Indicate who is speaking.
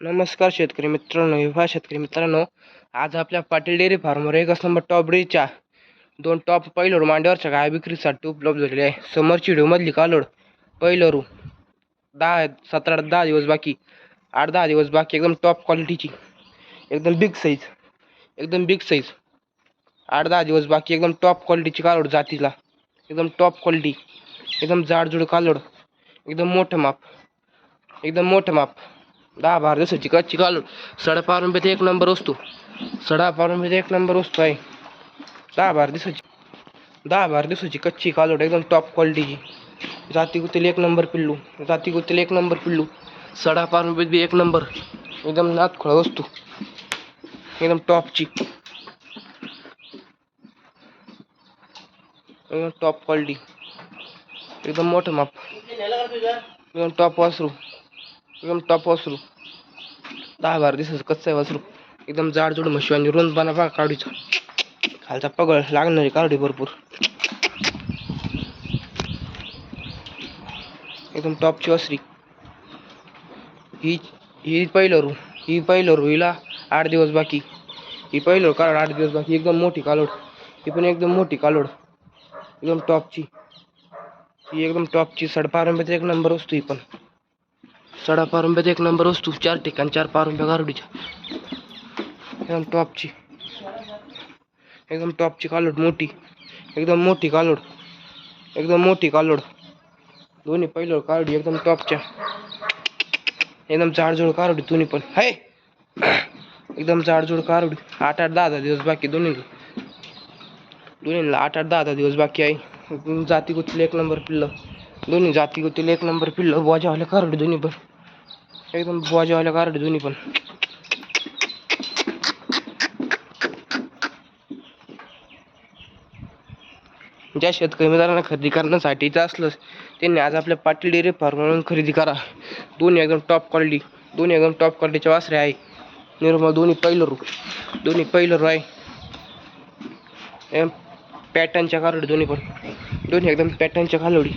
Speaker 1: नमस्कार शेतकरी मित्रांनो विभा शेतकरी मित्रांनो आज आपल्या पाटील डेअरी फार्मवर एकच नंबर टॉप ब्रीजच्या दोन टॉप पहिलोड मांड्यावरच्या गाय विक्रीसाठी उपलब्ध झालेली आहे. समोरची डोमधली कालोड पहिलोरू दहा सतरा दहा दिवस बाकी आठ दहा दिवस बाकी एकदम टॉप क्वालिटीची एकदम बिग साईज एकदम बिग साईज आठ दहा दिवस बाकी एकदम टॉप क्वालिटीची कालोड जातीला एकदम टॉप क्वालिटी एकदम जाडजूड कालोड एकदम मोठं माप एकदम मोठं माप. दहा बारा दिवसाची कच्ची कालून सडा पारून रुपये एक नंबर वस्तू सडा पारून रुपये एक नंबर वस्तू आहे दहा बारा दिवसाची दहा बारा दिवसाची कच्ची कालोड एकदम टॉप क्वालिटीची जाती गुतील एक नंबर पिल्लू जाती गुतील एक नंबर पिल्लू। सडा पारून रुपये बी एक नंबर। एकदम नातखोळा वस्तू एकदम टॉपची एकदम टॉप क्वालिटी एकदम मोठं माप। एकदम टॉप वासरू एकदम टॉप वासरू. दहा बारा दिवसाचं कच्चं आहे वासरू. एकदम जाडजूड म्हशी आणि बना बघा काढूचा खालचा पगळ लागणारी काढी भरपूर. एकदम टॉपची वासरी. ही ही पहिलं रू ही पहिलं रू हिला आठ दिवस बाकी. ही पहिलं कालोड आठ दिवस बाकी. एकदम मोठी कालोड. ही पण एकदम मोठी कालोड. एकदम टॉपची ही एकदम टॉपची सडपारंब्यात एक नंबर असतो ही पण. सडा पारुंब्यात एक नंबर वस्तू चार ठिकाण चार पारुंब्या गारुडीच्या. एकदम टॉपची. एकदम टॉपची कालोड मोठी. एकदम मोठी कालोड. एकदम मोठी कालोड. दोन्ही पहिलं कारोडी एकदम टॉपच्या. एकदम जाडजोड कारोडी दोन्ही पण. हाय एकदम जाडजोड कारोडी. आठ आठ दहा दहा दिवस बाकी दोन्ही दोन्हीला आठ आठ दहा दहा दिवस बाकी आहे. एकदम जाती गुतील एक नंबर पिल्लं. दोन्ही जाती गुतील एक नंबर पिल्लं. बोजावल्या कारोडी दोन्ही पण. एकदम बोजावल्या गारड दोन्ही पण. ज्या शेतकरी मित्रांना खरेदी करण्यासाठीचं असलं त्यांनी आज आपल्या पाटील डेअरी फार्मवरून खरेदी करा. दोन्ही एकदम टॉप क्वालिटी दोन्ही एकदम टॉप क्वालिटीचे वासरे आहे. निर्मळ दोन्ही पहिलं दोन्ही पहिलं आहे. पॅटर्नच्या कारडी दोन्ही पण. दोन्ही एकदम पॅटर्नच्या खालवडी.